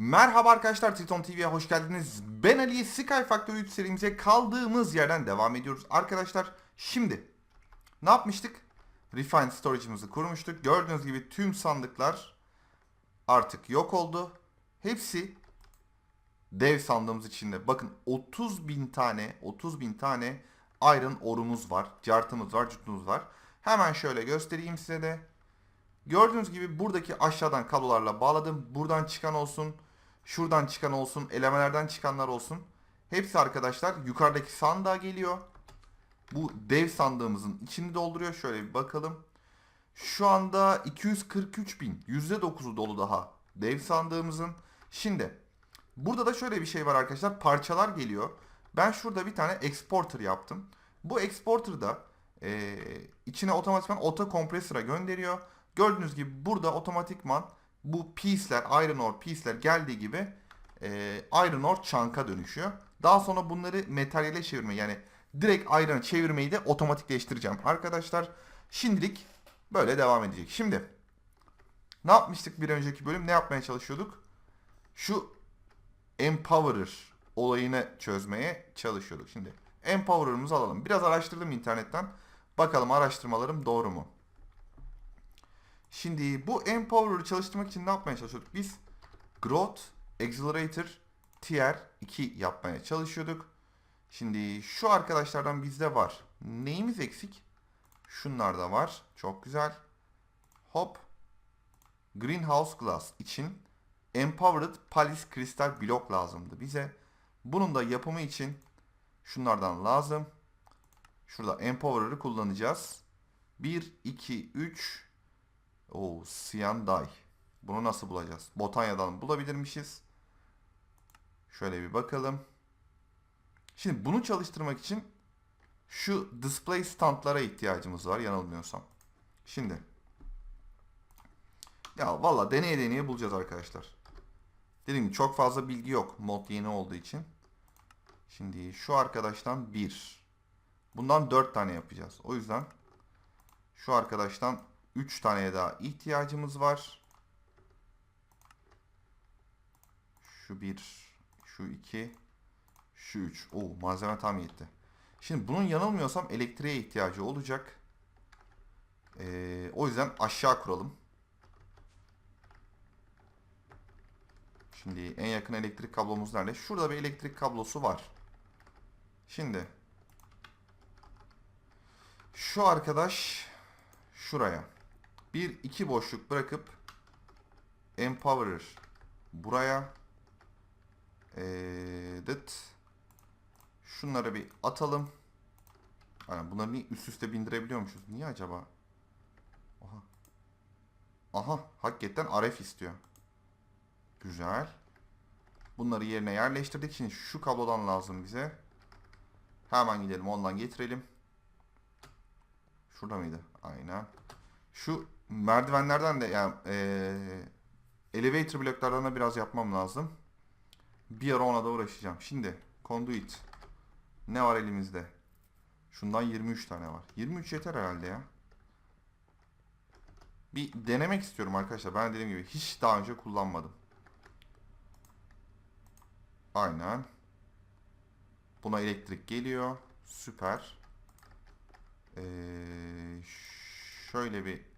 Merhaba arkadaşlar Triton TV'ye hoş geldiniz. Ben Ali Sky Factory 3 serimize kaldığımız yerden devam ediyoruz. Arkadaşlar şimdi ne yapmıştık? Refine Storage'ımızı kurmuştuk. Gördüğünüz gibi tüm sandıklar artık yok oldu. Hepsi dev sandığımız içinde. Bakın 30 bin tane 30 bin tane iron orumuz var. Cartımız var, cutumuz var. Hemen şöyle göstereyim size de. Gördüğünüz gibi buradaki aşağıdan kablolarla bağladım. Buradan çıkan olsun, şuradan çıkan olsun, elemelerden çıkanlar olsun. Hepsi arkadaşlar yukarıdaki sandığa geliyor. Bu dev sandığımızın içini dolduruyor. Şöyle bir bakalım. Şu anda 243 bin. %9'u dolu daha dev sandığımızın. Şimdi burada da şöyle bir şey var arkadaşlar. Parçalar geliyor. Ben şurada bir tane exporter yaptım. Bu exporter'da e, içine otomatikman oto kompresöre gönderiyor. Gördüğünüz gibi burada otomatikman bu piece'ler, iron ore piece'ler geldiği gibi e, iron ore chunk'a dönüşüyor. Daha sonra bunları materyale çevirme yani direkt iron'a çevirmeyi de otomatikleştireceğim arkadaşlar. Şimdilik böyle devam edecek. Şimdi ne yapmıştık bir önceki bölüm? Ne yapmaya çalışıyorduk? Şu Empowerer olayını çözmeye çalışıyorduk. Şimdi Empowerer'ımızı alalım. Biraz araştırdım internetten. Bakalım araştırmalarım doğru mu? Şimdi bu Empowerer'ı çalıştırmak için ne yapmaya çalışıyorduk? Biz Growth Accelerator Tier 2 yapmaya çalışıyorduk. Şimdi şu arkadaşlardan bizde var. Neyimiz eksik? Şunlar da var. Çok güzel. Hop. Greenhouse Glass için Empowered Palace Crystal Block lazımdı bize. Bunun da yapımı için şunlardan lazım. Şurada Empowerer'ı kullanacağız. 1, 2, 3. Oo, Cyan Dye. Bunu nasıl bulacağız? Botanya'dan bulabilirmişiz. Şöyle bir bakalım. Şimdi bunu çalıştırmak için şu display standlara ihtiyacımız var yanılmıyorsam. Şimdi ya valla deneye deneye bulacağız arkadaşlar. Dediğim çok fazla bilgi yok mod yeni olduğu için. Şimdi şu arkadaştan 1. Bundan 4 tane yapacağız. O yüzden şu arkadaştan 3 taneye daha ihtiyacımız var. Şu 1, şu 2, şu 3. Oo malzeme tam yetti. Şimdi bunun yanılmıyorsam elektriğe ihtiyacı olacak. Ee, o yüzden aşağı kuralım. Şimdi en yakın elektrik kablomuz nerede? Şurada bir elektrik kablosu var. Şimdi şu arkadaş şuraya bir iki boşluk bırakıp Empowerer buraya ee, dıt. şunları bir atalım. Yani bunları niye üst üste bindirebiliyormuşuz? Niye acaba? Aha. Aha hakikaten RF istiyor. Güzel. Bunları yerine yerleştirdik. Şimdi şu kablodan lazım bize. Hemen gidelim ondan getirelim. Şurada mıydı? Aynen. Şu merdivenlerden de yani ee, elevator bloklardan da biraz yapmam lazım. Bir ara ona da uğraşacağım. Şimdi conduit. Ne var elimizde? Şundan 23 tane var. 23 yeter herhalde ya. Bir denemek istiyorum arkadaşlar. Ben dediğim gibi hiç daha önce kullanmadım. Aynen. Buna elektrik geliyor. Süper. Ee, şöyle bir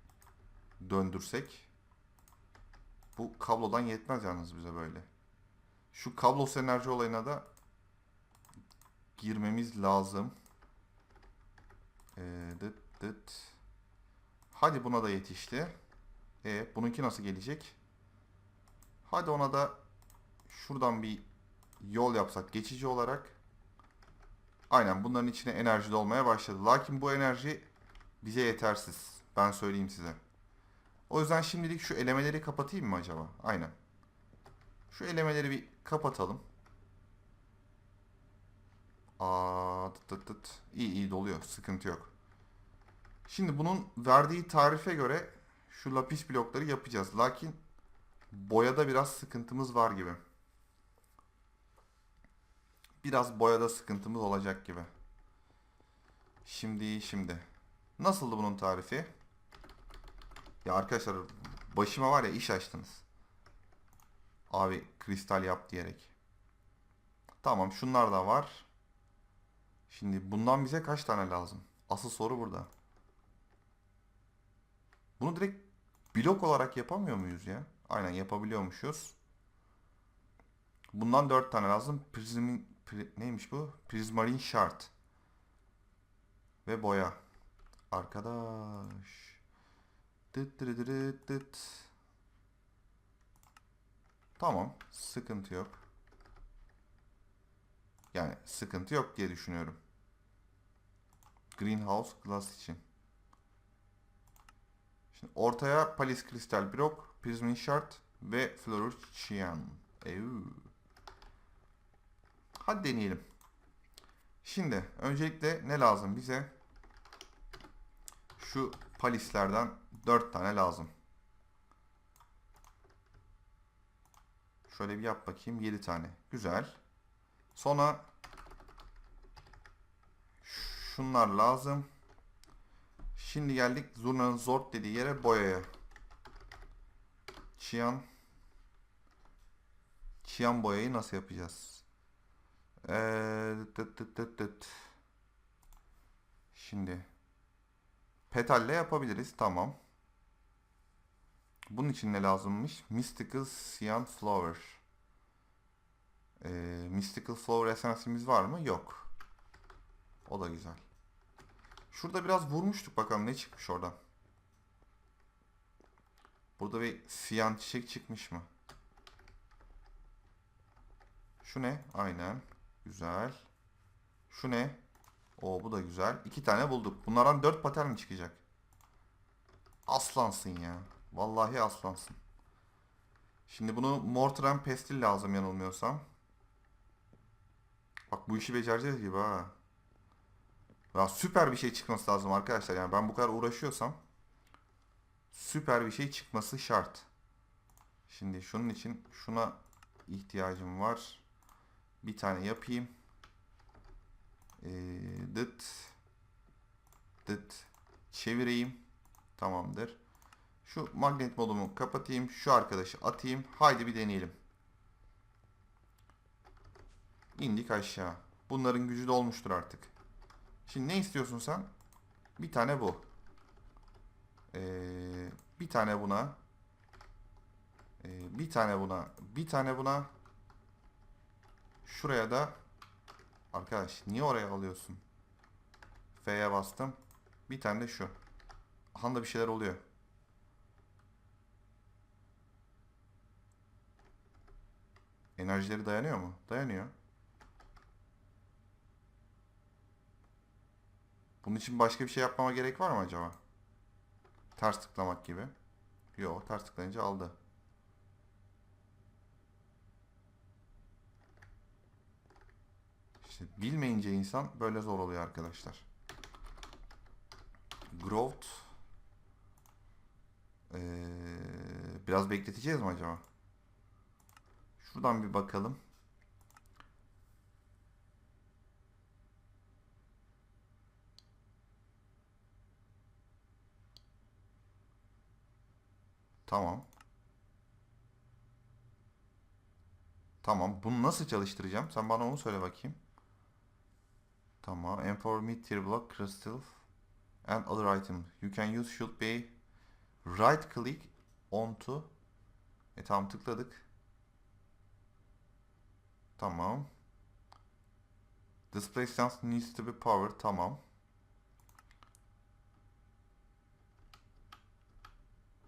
döndürsek. Bu kablodan yetmez yalnız bize böyle. Şu kablosuz enerji olayına da girmemiz lazım. Ee, dıt dıt. Hadi buna da yetişti. E, bununki nasıl gelecek? Hadi ona da şuradan bir yol yapsak geçici olarak. Aynen bunların içine enerji dolmaya başladı. Lakin bu enerji bize yetersiz. Ben söyleyeyim size. O yüzden şimdilik şu elemeleri kapatayım mı acaba? Aynen. Şu elemeleri bir kapatalım. Aa, tıt tıt tıt. İyi iyi doluyor. Sıkıntı yok. Şimdi bunun verdiği tarife göre şu lapis blokları yapacağız. Lakin boyada biraz sıkıntımız var gibi. Biraz boyada sıkıntımız olacak gibi. Şimdi şimdi. Nasıldı bunun tarifi? Ya arkadaşlar başıma var ya iş açtınız. Abi kristal yap diyerek. Tamam şunlar da var. Şimdi bundan bize kaç tane lazım? Asıl soru burada. Bunu direkt blok olarak yapamıyor muyuz ya? Aynen yapabiliyormuşuz. Bundan 4 tane lazım. Prism, pri- neymiş bu? Prismarine shard. Ve boya. Arkadaş. Dıt dırı dırı dıt. Tamam. Sıkıntı yok. Yani sıkıntı yok diye düşünüyorum. Greenhouse glass için. Şimdi ortaya Palis Kristal Blok, Prismin Shard ve Florus. Euu. Hadi deneyelim. Şimdi öncelikle ne lazım bize? Şu palislerden 4 tane lazım. Şöyle bir yap bakayım 7 tane. Güzel. Sonra şunlar lazım. Şimdi geldik zurnanın zort dediği yere boyaya. Çiyan. Çiyan boyayı nasıl yapacağız? Ee, tıt tıt tıt tıt. Şimdi petalle yapabiliriz. Tamam. Bunun için ne lazımmış? Mystical Cyan Flower. Ee, Mystical Flower esansimiz var mı? Yok. O da güzel. Şurada biraz vurmuştuk bakalım ne çıkmış oradan. Burada bir siyan çiçek çıkmış mı? Şu ne? Aynen. Güzel. Şu ne? Oo bu da güzel. İki tane bulduk. Bunlardan dört patern çıkacak. Aslansın ya. Vallahi aslansın. Şimdi bunu Mortar Pestil lazım yanılmıyorsam. Bak bu işi becereceğiz gibi ha. Ya süper bir şey çıkması lazım arkadaşlar. Yani ben bu kadar uğraşıyorsam süper bir şey çıkması şart. Şimdi şunun için şuna ihtiyacım var. Bir tane yapayım. Ee, dıt dıt çevireyim. Tamamdır. Şu magnet modumu kapatayım. Şu arkadaşı atayım. Haydi bir deneyelim. İndik aşağı. Bunların gücü dolmuştur artık. Şimdi ne istiyorsun sen? Bir tane bu. Ee, bir tane buna. Ee, bir tane buna. Bir tane buna. Şuraya da. Arkadaş niye oraya alıyorsun? F'ye bastım. Bir tane de şu. Anda bir şeyler oluyor. Enerjileri dayanıyor mu? Dayanıyor. Bunun için başka bir şey yapmama gerek var mı acaba? Ters tıklamak gibi. Yok, ters tıklayınca aldı. İşte bilmeyince insan böyle zor oluyor arkadaşlar. Growth. Ee, biraz bekleteceğiz mi acaba? Şuradan bir bakalım. Tamam. Tamam. Bunu nasıl çalıştıracağım? Sen bana onu söyle bakayım. Tamam. Empower me tier block crystal and other item. You can use should be right click onto. E tamam tıkladık. Tamam. Display stance needs to be powered. Tamam.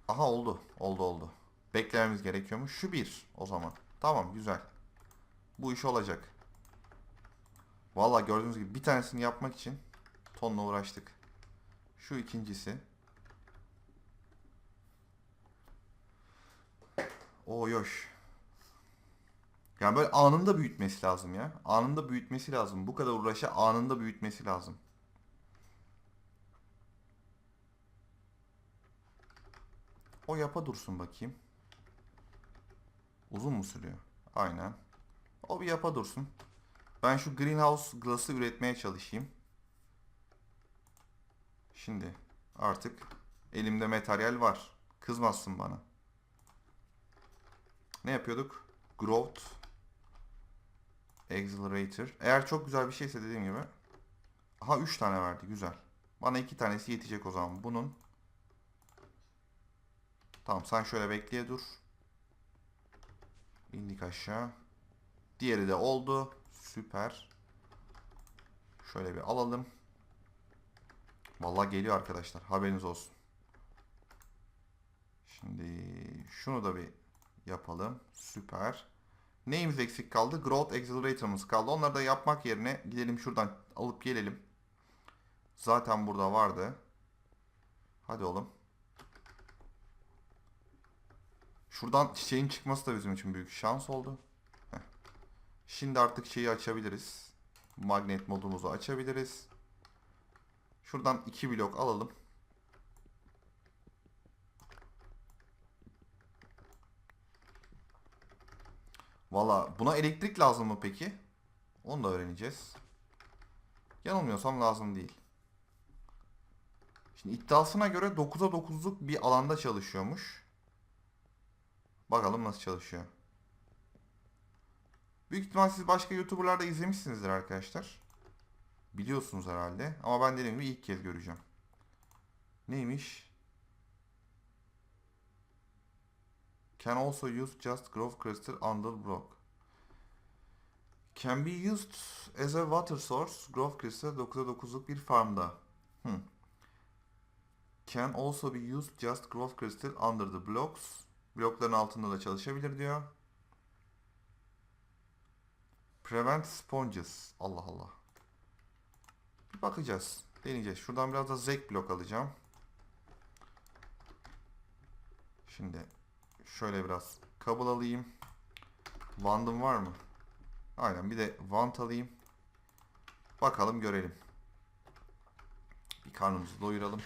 Aha oldu. Oldu oldu. Beklememiz gerekiyormuş. Şu bir o zaman. Tamam güzel. Bu iş olacak. Valla gördüğünüz gibi bir tanesini yapmak için tonla uğraştık. Şu ikincisi. O yoş. Yani böyle anında büyütmesi lazım ya. Anında büyütmesi lazım. Bu kadar uğraşa anında büyütmesi lazım. O yapa dursun bakayım. Uzun mu sürüyor? Aynen. O bir yapa dursun. Ben şu greenhouse glass'ı üretmeye çalışayım. Şimdi artık elimde materyal var. Kızmazsın bana. Ne yapıyorduk? Growth Accelerator. Eğer çok güzel bir şeyse dediğim gibi. Aha 3 tane verdi. Güzel. Bana 2 tanesi yetecek o zaman. Bunun. Tamam sen şöyle bekleye dur. İndik aşağı. Diğeri de oldu. Süper. Şöyle bir alalım. Vallahi geliyor arkadaşlar. Haberiniz olsun. Şimdi şunu da bir yapalım. Süper. Neyimiz eksik kaldı? Growth Accelerator'ımız kaldı. Onları da yapmak yerine gidelim şuradan alıp gelelim. Zaten burada vardı. Hadi oğlum. Şuradan çiçeğin çıkması da bizim için büyük şans oldu. Şimdi artık şeyi açabiliriz. Magnet modumuzu açabiliriz. Şuradan iki blok alalım. Valla buna elektrik lazım mı peki? Onu da öğreneceğiz. Yanılmıyorsam lazım değil. Şimdi iddiasına göre 9'a 9'luk bir alanda çalışıyormuş. Bakalım nasıl çalışıyor. Büyük ihtimal siz başka YouTuber'larda izlemişsinizdir arkadaşlar. Biliyorsunuz herhalde. Ama ben dediğim gibi ilk kez göreceğim. Neymiş? Can also use just growth crystal under block. Can be used as a water source. Growth crystal 9'a 9'luk bir farmda. Hmm. Can also be used just growth crystal under the blocks. Blokların altında da çalışabilir diyor. Prevent sponges. Allah Allah. Bir bakacağız. Deneyeceğiz. Şuradan biraz da zek blok alacağım. Şimdi şöyle biraz kabul alayım. Wand'ım var mı? Aynen bir de Wand alayım. Bakalım görelim. Bir karnımızı doyuralım.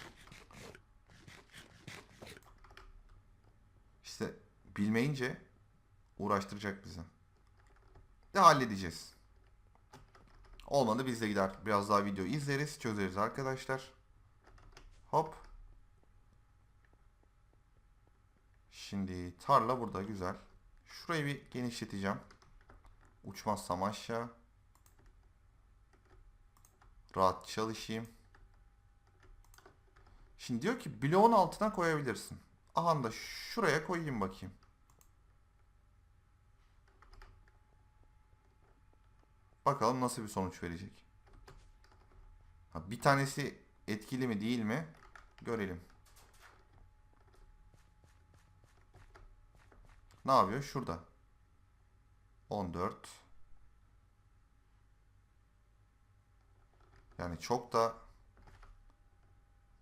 İşte bilmeyince uğraştıracak bizi. De halledeceğiz. Olmadı biz de gider. Biraz daha video izleriz, çözeriz arkadaşlar. Hop. Şimdi tarla burada güzel. Şurayı bir genişleteceğim. Uçmazsam aşağı. Rahat çalışayım. Şimdi diyor ki bloğun altına koyabilirsin. Aha da şuraya koyayım bakayım. Bakalım nasıl bir sonuç verecek. Ha, bir tanesi etkili mi değil mi? Görelim. Ne yapıyor? Şurada. 14. Yani çok da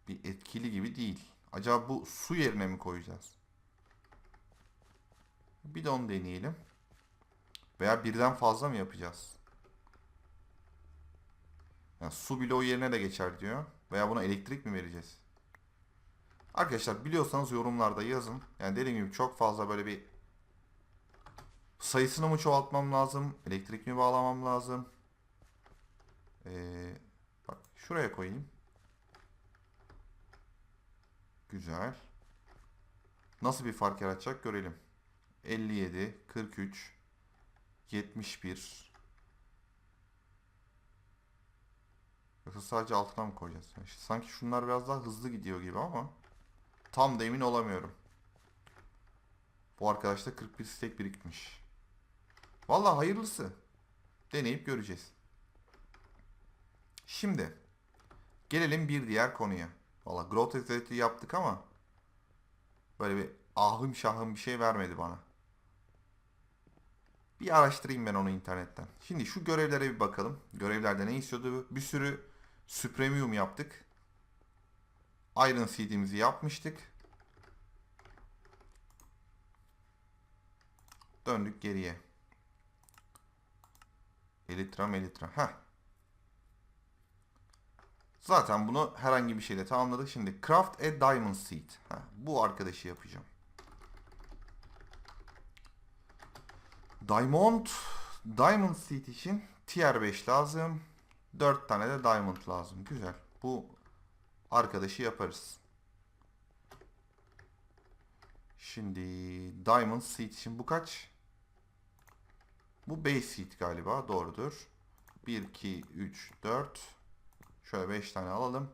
bir etkili gibi değil. Acaba bu su yerine mi koyacağız? Bir de onu deneyelim. Veya birden fazla mı yapacağız? Yani su bloğu yerine de geçer diyor. Veya buna elektrik mi vereceğiz? Arkadaşlar biliyorsanız yorumlarda yazın. Yani dediğim gibi çok fazla böyle bir sayısını mı çoğaltmam lazım? Elektrik mi bağlamam lazım? Ee, bak şuraya koyayım. Güzel. Nasıl bir fark yaratacak görelim. 57, 43, 71. Yoksa sadece altına mı koyacağız? Yani sanki şunlar biraz daha hızlı gidiyor gibi ama tam da emin olamıyorum. Bu arkadaşta 41 stek birikmiş. Vallahi hayırlısı. Deneyip göreceğiz. Şimdi gelelim bir diğer konuya. Valla growth accelerator yaptık ama böyle bir ahım şahım bir şey vermedi bana. Bir araştırayım ben onu internetten. Şimdi şu görevlere bir bakalım. Görevlerde ne istiyordu? Bir sürü Supremium yaptık. Iron Seed'imizi yapmıştık. Döndük geriye. Elitra melitra. Heh. Zaten bunu herhangi bir şeyle tamamladık. Şimdi craft a diamond seed. Heh, bu arkadaşı yapacağım. Diamond Diamond seed için tier 5 lazım. 4 tane de diamond lazım. Güzel. Bu arkadaşı yaparız. Şimdi diamond seed için bu kaç? Bu base seat galiba. Doğrudur. 1, 2, 3, 4. Şöyle 5 tane alalım.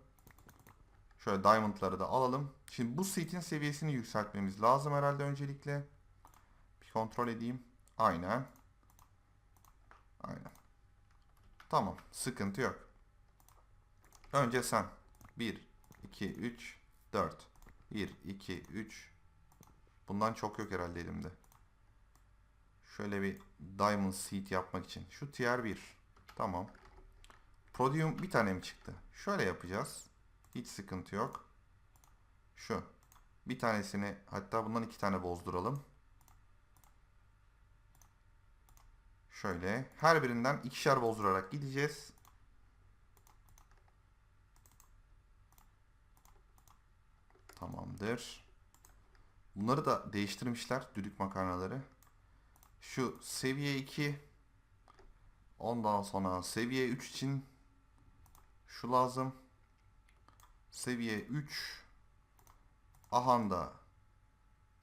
Şöyle diamondları da alalım. Şimdi bu seat'in seviyesini yükseltmemiz lazım herhalde öncelikle. Bir kontrol edeyim. Aynen. Aynen. Tamam. Sıkıntı yok. Önce sen. 1, 2, 3, 4. 1, 2, 3. Bundan çok yok herhalde elimde. Şöyle bir diamond seed yapmak için. Şu tier 1. Tamam. Podium bir tane mi çıktı? Şöyle yapacağız. Hiç sıkıntı yok. Şu. Bir tanesini hatta bundan iki tane bozduralım. Şöyle. Her birinden ikişer bozdurarak gideceğiz. Tamamdır. Bunları da değiştirmişler. Düdük makarnaları. Şu seviye 2 ondan sonra seviye 3 için şu lazım. Seviye 3 Ahanda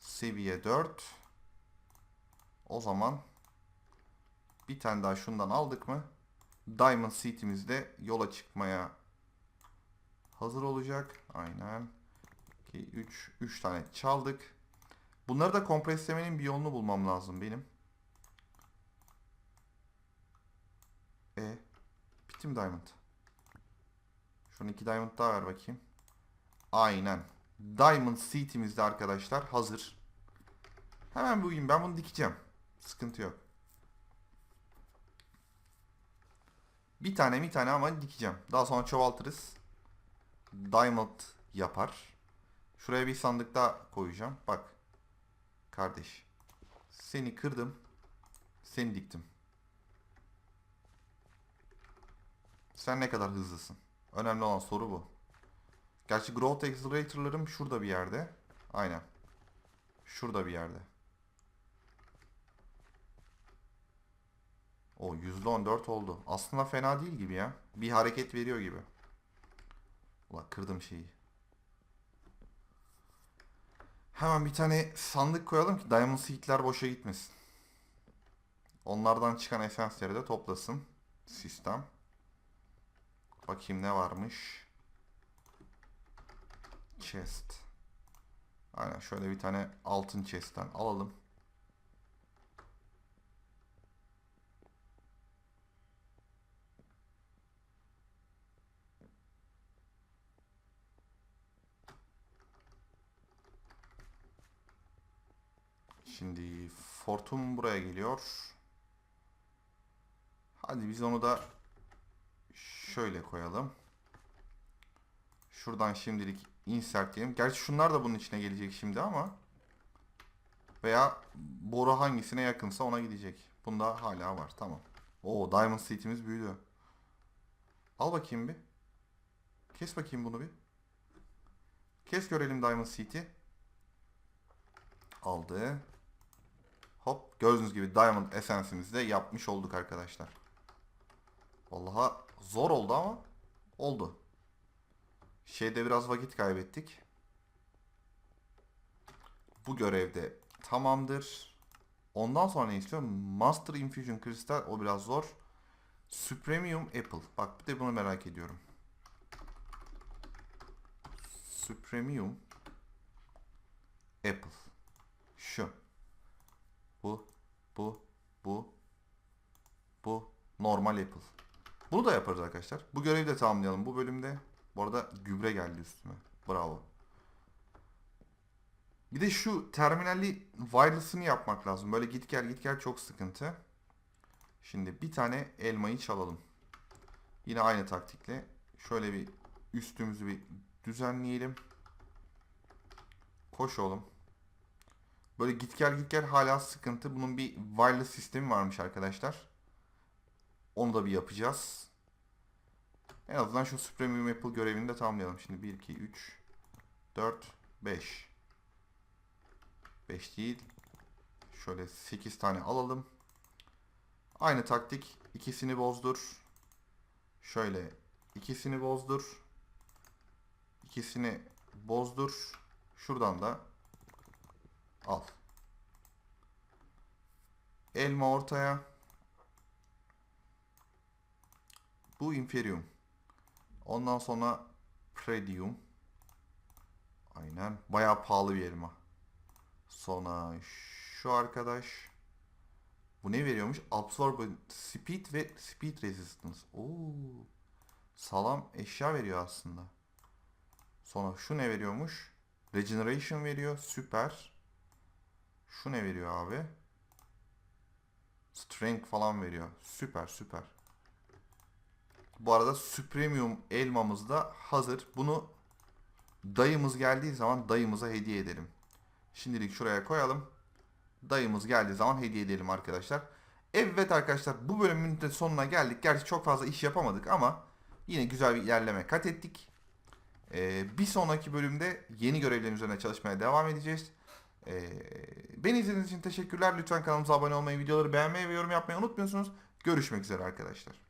seviye 4 o zaman bir tane daha şundan aldık mı Diamond City'miz de yola çıkmaya hazır olacak. Aynen. 2, 3, 3 tane çaldık. Bunları da kompreslemenin bir yolunu bulmam lazım benim. E bitti mi diamond? Şunu iki diamond daha ver bakayım. Aynen. Diamond seat'imiz de arkadaşlar hazır. Hemen bugün ben bunu dikeceğim. Sıkıntı yok. Bir tane bir tane ama dikeceğim. Daha sonra çoğaltırız. Diamond yapar. Şuraya bir sandık daha koyacağım. Bak. Kardeş. Seni kırdım. Seni diktim. Sen ne kadar hızlısın? Önemli olan soru bu. Gerçi Growth Accelerator'larım şurada bir yerde. Aynen. Şurada bir yerde. O %14 oldu. Aslında fena değil gibi ya. Bir hareket veriyor gibi. Ulan kırdım şeyi. Hemen bir tane sandık koyalım ki Diamond Seed'ler boşa gitmesin. Onlardan çıkan esansları da toplasın sistem. Bakayım ne varmış. Chest. Aynen şöyle bir tane altın chest'ten alalım. Şimdi Fortun buraya geliyor. Hadi biz onu da şöyle koyalım. Şuradan şimdilik insert diyelim. Gerçi şunlar da bunun içine gelecek şimdi ama. Veya boru hangisine yakınsa ona gidecek. Bunda hala var. Tamam. Oo Diamond Seat'imiz büyüdü. Al bakayım bir. Kes bakayım bunu bir. Kes görelim Diamond Seat'i. Aldı. Hop gördüğünüz gibi Diamond Essence'imizi de yapmış olduk arkadaşlar. Vallahi zor oldu ama oldu. Şeyde biraz vakit kaybettik. Bu görevde tamamdır. Ondan sonra ne istiyorum? Master Infusion Crystal o biraz zor. Supremium Apple. Bak bir de bunu merak ediyorum. Supremium Apple. Şu. Bu. Bu. Bu. Bu. Normal Apple. Bunu da yaparız arkadaşlar. Bu görevi de tamamlayalım bu bölümde. Bu arada gübre geldi üstüme. Bravo. Bir de şu terminalli wireless'ını yapmak lazım. Böyle git gel git gel çok sıkıntı. Şimdi bir tane elmayı çalalım. Yine aynı taktikle. Şöyle bir üstümüzü bir düzenleyelim. Koş oğlum. Böyle git gel git gel hala sıkıntı. Bunun bir wireless sistemi varmış arkadaşlar. Onu da bir yapacağız. En azından şu Supremium Apple görevini de tamamlayalım. Şimdi 1, 2, 3, 4, 5. 5 değil. Şöyle 8 tane alalım. Aynı taktik. ikisini bozdur. Şöyle ikisini bozdur. İkisini bozdur. Şuradan da al. Elma ortaya. Bu Inferium. Ondan sonra Predium. Aynen. Bayağı pahalı bir elma. Sonra şu arkadaş. Bu ne veriyormuş? Absorbent Speed ve Speed Resistance. Oo. Sağlam eşya veriyor aslında. Sonra şu ne veriyormuş? Regeneration veriyor. Süper. Şu ne veriyor abi? Strength falan veriyor. Süper süper. Bu arada Supremium elmamız da hazır. Bunu dayımız geldiği zaman dayımıza hediye edelim. Şimdilik şuraya koyalım. Dayımız geldiği zaman hediye edelim arkadaşlar. Evet arkadaşlar bu bölümün de sonuna geldik. Gerçi çok fazla iş yapamadık ama yine güzel bir ilerleme kat ettik. Ee, bir sonraki bölümde yeni görevlerin üzerine çalışmaya devam edeceğiz. Ee, beni izlediğiniz için teşekkürler. Lütfen kanalımıza abone olmayı, videoları beğenmeyi ve yorum yapmayı unutmuyorsunuz. Görüşmek üzere arkadaşlar.